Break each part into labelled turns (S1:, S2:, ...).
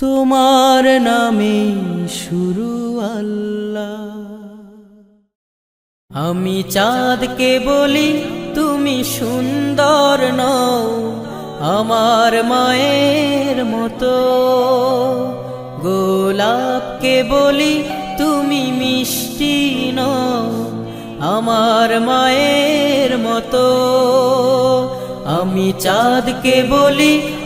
S1: তোমার নামে শুরু আল্লাহ। আমি চাঁদকে বলি, তুমি সুন্দর নও, আমার মায়ের মতো। গোলাপকে বলি, তুমি মিষ্টি নও, আমার মায়ের মতো। আমি চাঁদকে বলি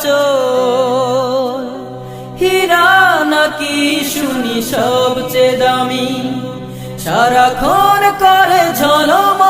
S1: আচল হীরা নাকি শুনি সবচেয়ে দামি? সারাক্ষণ করে ঝলমন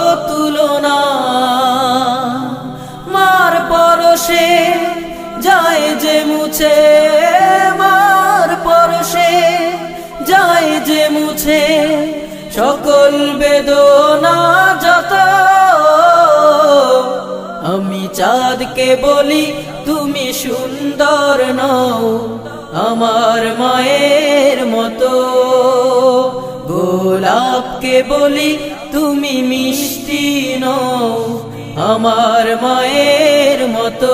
S1: যায় যে মুছে মার পরশে, যায় যে মুছে সকল বেদনা যত। আমি চাঁদকে বলি, তুমি সুন্দর নও, আমার মায়ের মতো। গোলাপকে বলি, তুমি মিষ্টি নও, আমার মায়ের মতো।